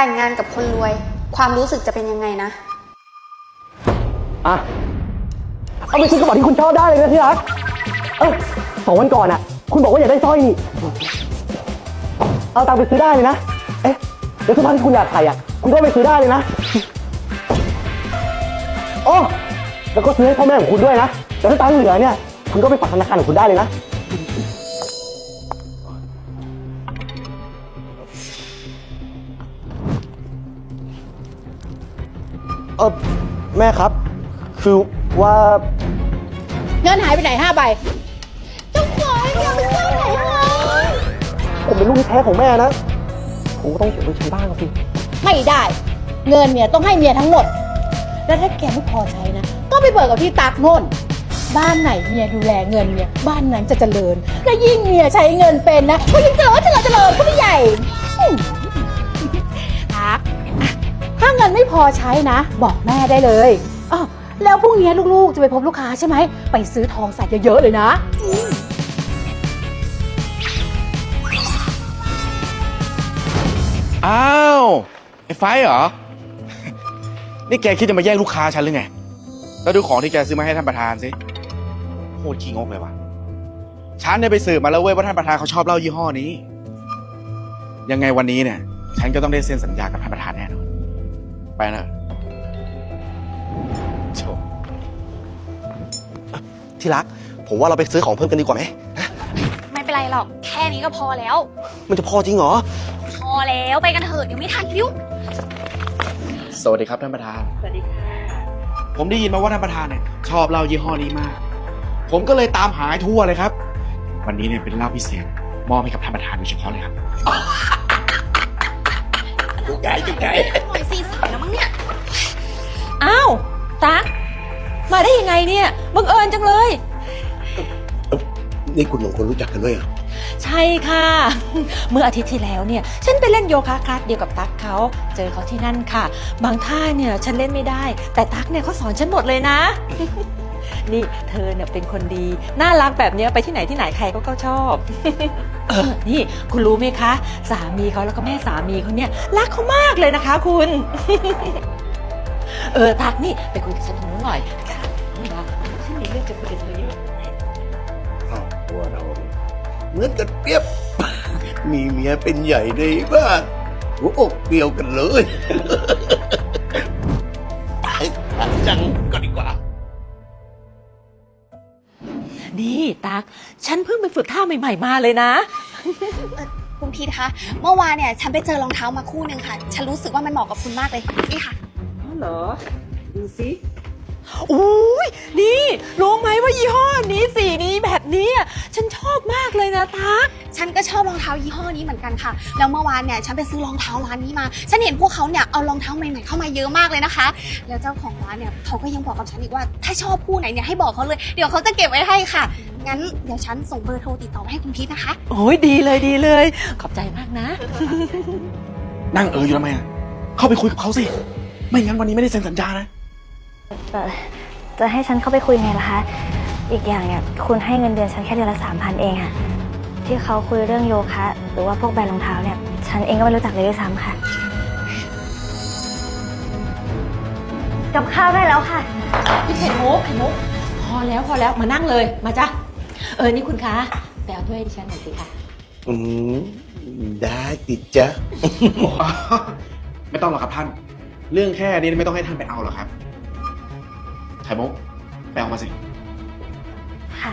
แต่งงานกับคนรวย ความรู้สึกจะเป็นยังไงนะ อะ เอาไปซื้อกระเป๋าที่คุณชอบได้เลยนะที่รัก เออสองวันก่อนอะ คุณบอกว่าอยากได้สร้อยนี่ เอาตังค์ไปซื้อได้เลยนะ เอ๊ะเดี๋ยวเสื้อผ้าที่คุณอยากใส่อะ คุณก็ไปซื้อได้เลยนะโอ้แล้วก็ซื้อให้พ่อแม่ของคุณด้วยนะแต่ถ้าตังค์เหลือเนี่ย คุณก็ไปฝากธนาคารของคุณได้เลยนะ เออแม่ครับ คือว่าเงินหายไปไหนห้าใบผมเป็นลูกที่แท้ของแม่นะ ผมก็ต้องเก็บไว้ใช้บ้างสิไม่ได้ เงินเมียต้องให้เมียทั้งหมด แล้วถ้าแกไม่พอใจนะ ก็ไปเบิกกับที่ตักโน่น บ้านไหนเมียดูแลเงินเมียบ้านนั้นจะเจริญ และยิ่งเมียใช้เงินเป็นนะก็ยิ่งเจริญเจริญเจริญก็ไม่ใหญ่อืมตักอะ ถ้าเงินไม่พอใช้นะ บอกแม่ได้เลยอ้าวแล้วพรุ่งนี้ลูกๆ จะไปพบลูกค้าใช่ไหม ไปซื้อทองใส่เยอะๆเลยนะ อ้าว ไอ้ไฟเหรอ นี่แกคิดจะมาแย่งลูกค้าฉันหรือไง แล้วดูของที่แกซื้อมาให้ท่านประธานสิโคตรขี้งกเลยว่ะ ฉันเนี่ยไปสืบมาแล้วเว้ยว่าท่านประธานเขาชอบเหล้ายี่ห้อนี้ ยังไงวันนี้เนี่ย ฉันก็ต้องได้เซ็นสัญญากับท่านประธาน ไปนะโชว์ที่รัก ผมว่าเราไปซื้อของเพิ่มกันดีกว่าไหมไม่เป็นไรหรอก แค่นี้ก็พอแล้ว มันจะพอจริงเหรอ พอแล้วไปกันเถอะเดี๋ยวไม่ทันริ้วสวัสดีครับท่านประธาน สวัสดีค่ะ ผมได้ยินมาว่าท่านประธานเนี่ยชอบเหล้ายี่ห้อนี้มาก ผมก็เลยตามหาให้ทั่วเลยครับ วันนี้เนี่ยเป็นเหล้าพิเศษมอบให้กับท่านประธานโดยเฉพาะเลยครับหน่อยสี่สายแล้วมั้งเนี่ย อ้าวตักมาได้ยังไงเนี่ยบังเอิญจังเลย นี่คุณสองคนรู้จักกันด้วยเหรอใช่ค่ะ เมื่ออาทิตย์ที่แล้วเนี่ย ฉันไปเล่นโยคะคลาสเดียวกับตั๊กเขาเจอเขาที่นั่นค่ะ บางท่าเนี่ยฉันเล่นไม่ได้ แต่ตั๊กเนี่ยเขาสอนฉันหมดเลยนะ นี่เธอเนี่ยเป็นคนดี น่ารักแบบเนี้ยไปที่ไหนที่ไหนใครก็ก็ชอบ เออนี่คุณรู้ไหมคะ สามีเขาแล้วก็แม่สามีเขาเนี่ยรักเขามากเลยนะคะ คุณ เออตั๊กนี่ไปคุยกับฉันตรงนู้นหน่อยค่ะนี่นะฉันมีเรื่องจะคุยกับเธอเยอะอ้าวตัวเราเนี่ยเหมือนกันเปรียบ มีเมียเป็นใหญ่ในบ้านหัวอกเดียวกันเลยไปหาจังก็ดีกว่า นี่ตักฉันเพิ่งไปฝึกท่าใหม่ ๆ มาเลยนะ คุณพีทคะ เมื่อวานเนี่ย ฉันไปเจอรองเท้ามาคู่หนึ่งค่ะ ฉันรู้สึกว่ามันเหมาะกับคุณมากเลย นี่ค่ะอ๋อ เหรอ ดูสิอุ้ยนี่รู้ไหมว่ายี่ห้อนี้สีนี้แบบนี้อะฉันชอบมากเลยนะตัก ฉันก็ชอบรองเท้ายี่ห้อนี้เหมือนกันค่ะ แล้วเมื่อวานเนี่ยฉันไปซื้อรองเท้าร้านนี้มา ฉันเห็นพวกเขาเนี่ยเอารองเท้าใหม่ๆเข้ามาเยอะมากเลยนะคะ แล้วเจ้าของร้านเนี่ยเขาก็ยังบอกกับฉันอีกว่าถ้าชอบคู่ไหนเนี่ยให้บอกเขาเลย เดี๋ยวเขาจะเก็บไว้ให้ค่ะ งั้นเดี๋ยวฉันส่งเบอร์โทรติดต่อไปให้คุณพีทนะคะ โอ้ยดีเลยดีเลย ขอบใจมากนะ นั่งเอออยู่ทำไมอะเข้าไปคุยกับเขาสิ ไม่งั้นวันนี้ไม่ได้เซ็นสัญญานะ แต่จะให้ฉันเข้าไปคุยไงล่ะคะ อีกอย่างเนี่ยคุณให้เงินเดือนฉันแค่เดือนละสามพันเองอะที่เขาคุยเรื่องโยคะ หรือว่าพวกแบรนด์รองเท้าเนี่ย ฉันเองก็ไม่รู้จักเลยด้วยซ้ำค่ะ กับข้าวได้แล้วค่ะ พี่ไข่มุกไข่มุกพอแล้วพอแล้วมานั่งเลยมาจ้ะเออนี่คุณคะไปเอาถ้วยให้ดิฉันหน่อยสิคะอืม ได้ติดจ้ะ ไม่ต้องหรอกครับท่าน เรื่องแค่นี้ไม่ต้องให้ท่านไปเอาหรอกครับ ไข่มุกไปเอามาสิ ค่ะ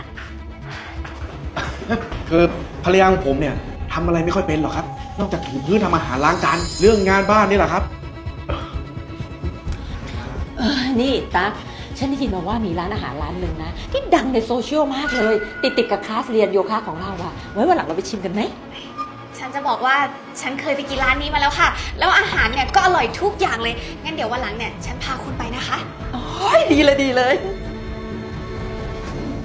คือภรรยาของผมเนี่ยทำอะไรไม่ค่อยเป็นหรอกครับ นอกจากถูพื้นทำอาหารล้างจานเรื่องงานบ้านนี่แหละครับ เออนี่ตั๊กฉันได้ยินมาว่ามีร้านอาหารร้านหนึ่งนะ ที่ดังในโซเชียลมากเลย ติดติดๆกับคลาสเรียนโยคะของเราอะไว้วันหลังเราไปชิมกันไหม ฉันจะบอกว่าฉันเคยไปกินร้านนี้มาแล้วค่ะ แล้วอาหารเนี่ยก็อร่อยทุกอย่างเลย งั้นเดี๋ยววันหลังเนี่ยฉันพาคุณไปนะคะ โอ้ยดีเลยดีเลย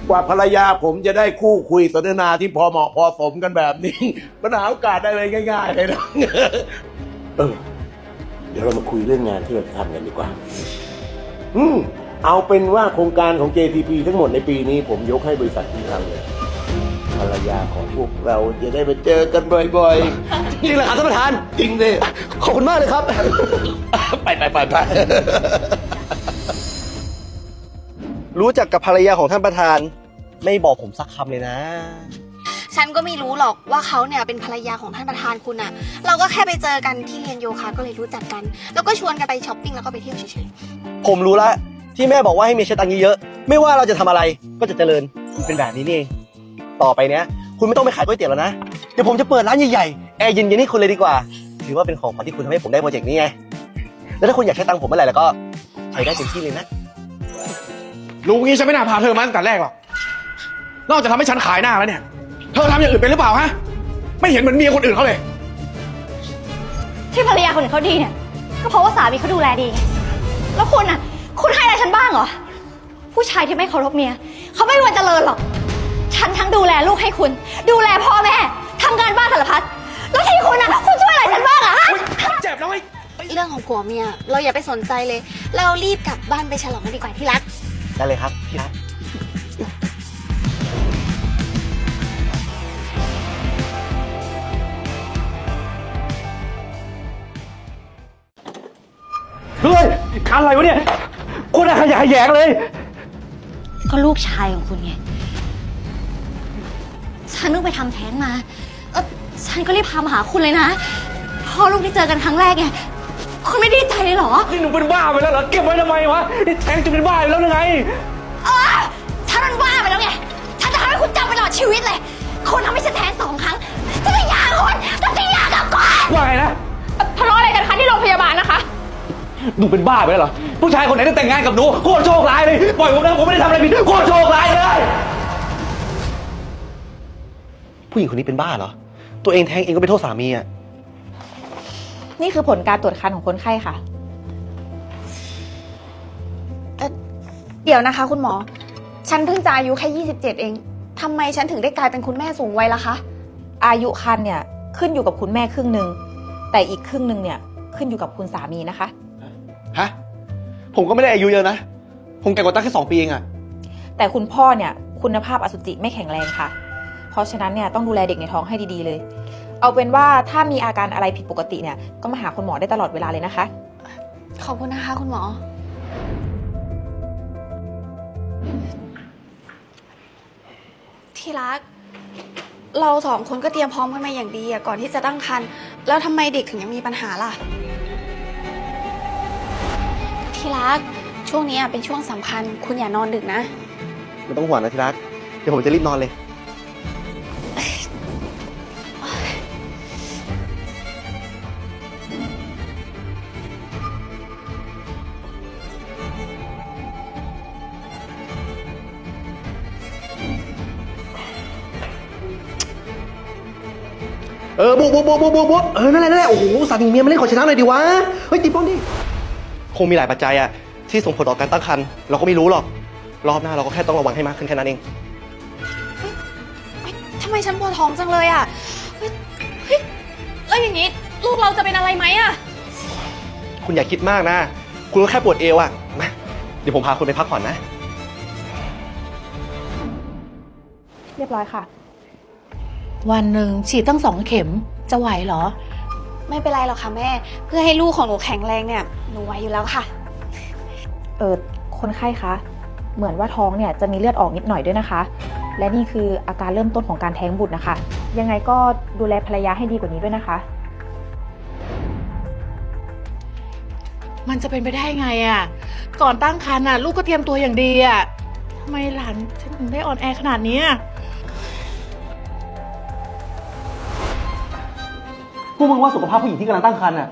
กว่าภรรยาผมจะได้คู่คุยสนทนาที่พอเหมาะพอสมกันแบบนี้มันหาโอกาสได้เลยง่าย ๆ เลยนะเออเดี๋ยวเรามาคุยเรื่องงานที่เราจะทำกันดีกว่า อืมเอาเป็นว่าโครงการของ JTP ทั้งหมดในปีนี้ผมยกให้บริษัทที่ทำเลย ภรรยาของพวกเราจะได้มาเจอกันบ่อยๆจริงเหรอครับท่านประธานจริงดิขอบคุณมากเลยครับ ไปไปไปไปรู้จักกับภรรยาของท่านประธาน ไม่บอกผมสักคำเลยนะ ฉันก็ไม่รู้หรอกว่าเขาเนี่ยเป็นภรรยาของท่านประธานคุณอะเราก็แค่ไปเจอกันที่เรียนโยคะก็เลยรู้จักกัน แล้วก็ชวนกันไปช้อปปิ้งแล้วก็ไปเที่ยวเฉยผมรู้แล้วที่แม่บอกว่าให้มีใช้ตังค์เยอะๆไม่ว่าเราจะทำอะไรก็จะเจริญมันเป็นแบบนี้นี่เอง ต่อไปเนี้ยคุณไม่ต้องไปขายก๋วยเตี๋ยวแล้วนะ เดี๋ยวผมจะเปิดร้านใหญ่ๆ แอร์เย็นๆให้คุณเลยดีกว่า ถือว่าเป็นของขวัญที่คุณทำให้ผมได้โปรเจกต์นี้ไง แล้วถ้าคุณอยากใช้ตังค์ผมเมื่อไหร่แล้วก็ใช้ได้เต็มที่เลยนะ รู้งี้ฉันไม่น่าพาเธอมาตั้งแต่แรกหรอก นอกจากทำให้ฉันขายหน้าแล้วเนี่ย เธอทำอย่างอื่นเป็นหรือเปล่าฮะ ไม่เห็นเหมือนเมียคนอื่นเขาเลย ที่ภรรยาคนอื่นเขาดีเนี่ย ก็เพราะว่าสามีเขาดูแลดีไงแล้วคุณอะ คุณให้อะไรฉันบ้างเหรอ ผู้ชายที่ไม่เคารพเมียเขาไม่มีวันเจริญหรอก ฉันทั้งดูแลลูกให้คุณ ดูแลพ่อแม่ทำงานบ้านสารพัดแล้วที่คุณอะคุณช่วยอะไรฉันบ้างอะฮะเจ็บแล้วไอ้ๆเรื่องของผัวเมีย เราอย่าไปสนใจเลย เรารีบกลับบ้านไปฉลองกันดีกว่าที่รัก ได้เลยครับพี่รักเฮ้ยอะไรวะเนี่ยคุณอะขยะแขยงเลย ก็ลูกชายของคุณไง ฉันเพิ่งไปทำแท้งมาเออฉันก็รีบพามาหาคุณเลยนะ พ่อลูกที่เจอกันครั้งแรกไงคุณไม่ดีใจเลยเหรอ นี่หนูเป็นบ้าไปแล้วเหรอ เก็บไว้ทำไมวะ นี่แทงจะเป็นบ้าอยู่แล้วหรือไง เออฉันมันบ้าไปแล้วไง ฉันจะทำให้คุณจำไปตลอดชีวิตเลย คุณทำให้ฉันแท้งสองครั้งจะไม่อยากคุณจะไม่อยากกับคุณ ว่าไงนะ ทะเลาะอะไรกันคะที่โรงพยาบาลนะคะ หนูเป็นบ้าไปแล้วเหรอ ผู้ชายคนไหนที่แต่งงานกับหนูโคตรโชคร้ายเลย ปล่อยผมนะผมไม่ได้ทำอะไรผิดโคตรโชคร้ายเลย ผู้หญิงคนนี้เป็นบ้าเหรอ ตัวเองแท้งเองก็ไปโทษสามีอะ นี่คือผลการตรวจคันของคนไข้ค่ะเดี๋ยวนะคะ คุณหมอ ฉันเพิ่งจะอายุแค่ 27 เองทำไมฉันถึงได้กลายเป็นคุณแม่สูงวัยล่ะคะ อายุคันเนี่ยขึ้นอยู่กับคุณแม่ครึ่งหนึ่งแต่อีกครึ่งหนึ่งเนี่ยขึ้นอยู่กับคุณสามีนะคะ ฮะ ผมก็ไม่ได้อายุเยอะนะ ผมแก่กว่าตั้งแค่สองปีเองอะ แต่คุณพ่อเนี่ยคุณภาพอสุจิไม่แข็งแรงค่ะ เพราะฉะนั้นเนี่ยต้องดูแลเด็กในท้องให้ดีๆเลย เอาเป็นว่าถ้ามีอาการอะไรผิดปกติเนี่ยก็มาหาคุณหมอได้ตลอดเวลาเลยนะคะ ขอบคุณนะคะคุณหมอ ที่รัก เราสองคนก็เตรียมพร้อมกันมาอย่างดีอะก่อนที่จะตั้งครรภ์แล้วทำไมเด็กถึงยังมีปัญหาล่ะ ที่รัก ช่วงนี้อะเป็นช่วงสำคัญ คุณอย่านอนดึกนะ ไม่ต้องห่วงนะที่รัก เดี๋ยวผมจะรีบนอนเลย เออบุบบุบบุบบุบบุบเออนั่นแหละนั่นแหละโอ้โหสามีเมียมาเล่นขอชนะหน่อยดิวะเฮ้ยตีป้อมดิคงมีหลายปัจจัยอะที่ส่งผลต่อการตั้งครรภ์เราก็ไม่รู้หรอกรอบหน้าเราก็แค่ต้องระวังให้มากขึ้นแค่นั้นเอง เฮ้ยทำไมฉันปวดท้องจังเลยอะเฮ้ยเฮ้ยแล้วอย่างนี้ ลูกเราจะเป็นอะไรไหมอะคุณอย่าคิดมากนะ คุณก็แค่ปวดเอวอะมาเดี๋ยวผมพาคุณไปพักผ่อนนะ เรียบร้อยค่ะ วันหนึ่งฉีดตั้งสองเข็มจะไหวเหรอ ไม่เป็นไรหรอกค่ะแม่ เพื่อให้ลูกของหนูแข็งแรงเนี่ย หนูไหวอยู่แล้วค่ะ เออคนไข้คะ เหมือนว่าท้องเนี่ยจะมีเลือดออกนิดหน่อยด้วยนะคะ และนี่คืออาการเริ่มต้นของการแท้งบุตรนะคะ ยังไงก็ดูแลภรรยาให้ดีกว่านี้ด้วยนะคะ มันจะเป็นไปได้ไงอะ่ะ ก่อนตั้งครรภ์อะลูกก็เตรียมตัวอย่างดีอะทำไมหลานฉันถึงได้อ่อนแอขนาดนี้อะ วกมึงว่าสุขภาพผู้หญิงที่กำลังตั้งครรภ์อะ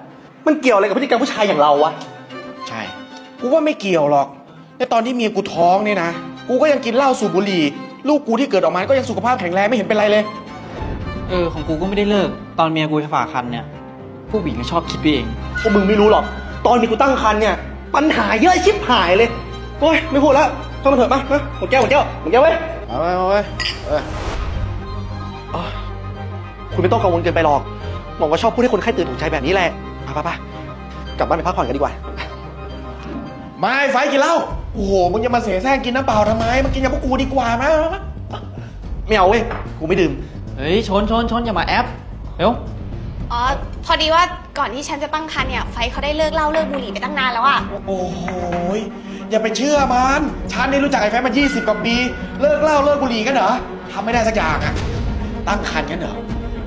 มันเกี่ยวอะไรกับพฤติกรรมผู้ชายอย่างเราวะ ใช่ กูว่าไม่เกี่ยวหรอก แต่ตอนที่เมียกูท้องเนี่ยนะ กูก็ยังกินเหล้าสูบบุหรี่ ลูกกูที่เกิดออกมาก็ยังสุขภาพแข็งแรงไม่เห็นเป็นไรเลย เออ ของกูก็ไม่ได้เลิก ตอนเมียกูจะฝากคันเนี่ย ผู้หญิงก็ชอบคิดไปเอง พวกมึงไม่รู้หรอก ตอนมีกูตั้งครรภ์เนี่ย ปัญหาเยอะชิบหายเลย โอ้ยไม่พูดแล้วเข้ามาเถอะมามาหมดแก้วหมดแก้วหมดแก้วเว้ยเอาไว้เอาไว้เอออ๋อคุณไม่ต้องกังวลเกินไปหรอก หมอก็ชอบพูดให้คนไข้ตื่นตกใจแบบนี้แหละไปไปไปกลับบ้านไปพักผ่อนกันดีกว่า ไม่ไฟกินเหล้า โอ้โห มึงจะมาเสแสร้งกินน้ำเปล่าทำไม มากินกับพวกกูดีกว่ามามามาไม่เอาเว้ย กูไม่ดื่ม เฮ้ย ชนชนชนอย่ามาแอปเร็วอ๋อ พอดีว่าก่อนที่ฉันจะตั้งครรภ์เนี่ย ไฟเขาได้เลิกเหล้าเลิกบุหรี่ไปตั้งนานแล้วอะโอ้โหยอย่าไปเชื่อมัน ฉันนี่รู้จักไอ้แฟนมา 20 กว่าปี เลิกเหล้าเลิกบุหรี่กันเหรอทำไม่ได้สักอย่างอะตั้งครรภ์กันเหรอ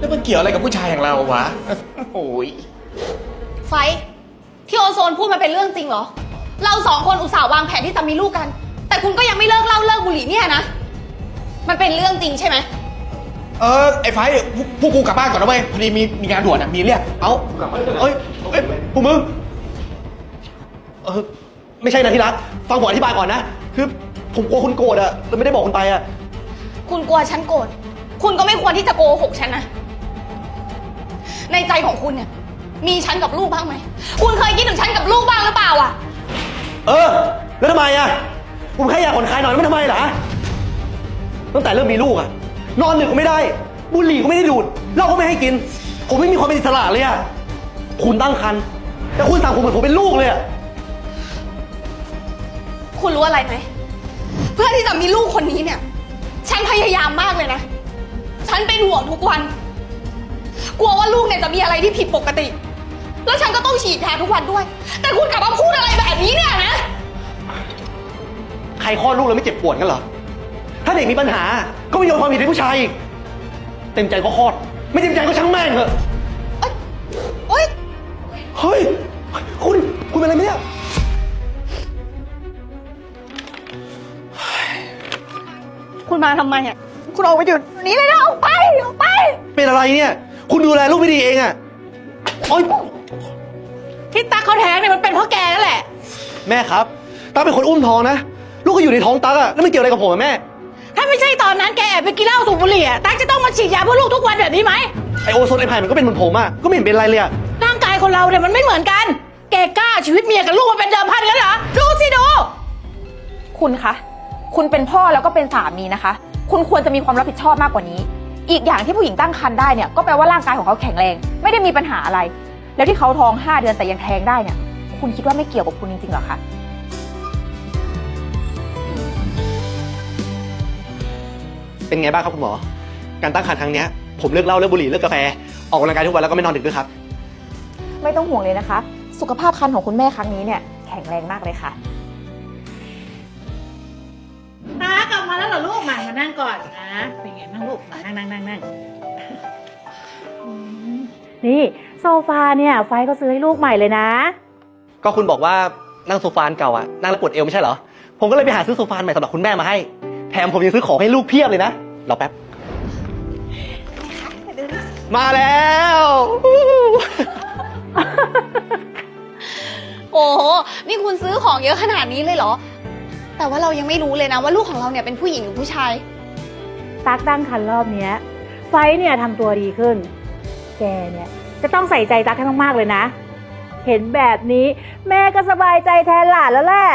แล้วมันเกี่ยวอะไรกับผู้ชายอย่างเราวะ โอ้ยไฟที่โอโซนพูดมันเป็นเรื่องจริงเหรอ เราสองคนอุตส่าห์วางแผนที่จะมีลูกกัน แต่คุณก็ยังไม่เลิกเหล้าเลิกบุหรี่เนี่ยนะ มันเป็นเรื่องจริงใช่ไหม เออไอ้ไฟพวกพวกกูกลับบ้านก่อนนะเว้ย พอดีมีมีงานด่วนอะมีเรียก เอากลับมาเอ้ยเอ้ยพวกมึง เออไม่ใช่นะที่รัก ฟังผมอธิบายก่อนนะ คือผมกลัวคุณโกรธอะเลยไม่ได้บอกคุณไปอะ คุณกลัวฉันโกรธ คุณก็ไม่ควรที่จะโกหกฉันนะ ในใจของคุณเนี่ย มีฉันกับลูกบ้างไหม คุณเคยคิดถึงฉันกับลูกบ้างหรือเปล่าอะเออ แล้วทำไมอะผมแค่อยากผ่อนคลายหน่อยไม่ทำไมเหรอตั้งแต่เริ่มมีลูกอะนอนดึกก็ไม่ได้ บุหรี่ก็ไม่ได้ดูดเหล้าก็ไม่ให้กิน ผมไม่มีความเป็นอิสระเลยอะคุณตั้งครรภ์แต่คุณสั่งผมเหมือนผมเป็นลูกเลยอะคุณรู้อะไรไหม เพื่อที่จะมีลูกคนนี้เนี่ย ฉันพยายามมากเลยนะ ฉันเป็นห่วงทุกวัน กลัวว่าลูกเนี่ยจะมีอะไรที่ผิดปกติ แล้วฉันก็ต้องฉีดยาทุกวันด้วย แต่คุณกลับมาพูดอะไรแบบนี้เนี่ยนะ ใครคลอดลูกแล้วไม่เจ็บปวดกันเหรอ ถ้าเด็กมีปัญหา ก็ไม่โยนความผิดให้ผู้ชายอีก เต็มใจก็คลอด ไม่เต็มใจก็ช่างแม่งเถอะโอ๊ยเฮ้ย คุณ คุณเป็นอะไรไหมเนี่ย คุณมาทำไมอะ คุณออกไปหยุดนี้เลยนะออกไปออกไป เป็นอะไรเนี่ย คุณดูแลลูกไม่ดีเองอะโอ๊ยที่ตั๊กเขาแท้งเนี่ยมันเป็นเพราะแกนั่นแหละ แม่ครับตาเป็นคนอุ้มท้องนะ ลูกก็อยู่ในท้องตาอะแล้วมันเกี่ยวอะไรกับผมอะแม่ ถ้าไม่ใช่ตอนนั้นแกแอบไปกินเหล้าสูบบุหรี่อะตั๊กจะต้องมาฉีดยาเพื่อลูกทุกวันแบบนี้ไหม ไอโอโซนไอไผ่มันก็เป็นเหมือนผมอะก็ไม่เห็นเป็นไรเลยอะร่างกายคนเราเนี่ยมันไม่เหมือนกัน แกกล้าเอาชีวิตเมียกับลูกมาเป็นเดิมพันกันเหรอ ดูสิดู คุณคะ คุณเป็นพ่อแล้วก็เป็นสามีนะคะ คุณควรจะมีความรับผิดชอบมากกว่านี้ อีกอย่างที่ผู้หญิงตั้งครรภ์ได้เนี่ยก็แปลว่าร่างกายของเขาแข็งแรง ไม่ได้มีปัญหาอะไร แล้วที่เขาท้อง5เดือนแต่ยังแท้งได้เนี่ย คุณคิดว่าไม่เกี่ยวกับคุณจริงๆเหรอคะเป็นไงบ้างครับคุณหมอ การตั้งครรภ์ครั้งเนี้ยผมเลิกเหล้าเลิกบุหรี่เลิกกาแฟออกกำลังกายทุกวันแล้วก็ไม่นอนดึกด้วยครับ ไม่ต้องห่วงเลยนะคะ สุขภาพครรภ์ของคุณแม่ครั้งนี้เนี่ยแข็งแรงมากเลยค่ะ ตากลับมาแล้วเหรอลูก มามานั่งก่อนนะ เป็นไงนั่งลูกมานั่งนั่งนั่งนั่งนี่โซฟาเนี่ยไฟก็ซื้อให้ลูกใหม่เลยนะ ก็คุณบอกว่านั่งโซฟาอันเก่าอะนั่งแล้วปวดเอวไม่ใช่เหรอ ผมก็เลยไปหาซื้อโซฟาอันใหม่สำหรับคุณแม่มาให้ แถมผมยังซื้อของให้ลูกเพียบเลยนะ รอแป๊บ มาแล้ว โอ้โหนี่คุณซื้อของเยอะขนาดนี้เลยเหรอ แต่ว่าเรายังไม่รู้เลยนะว่าลูกของเราเนี่ยเป็นผู้หญิงหรือผู้ชาย ตักตั้งคันรอบเนี้ย ไฟเนี่ยทำตัวดีขึ้น แกเนี่ยจะต้องใส่ใจตักให้มากๆเลยนะ เห็นแบบนี้ แม่ก็สบายใจแทนหลานแล้วแหละ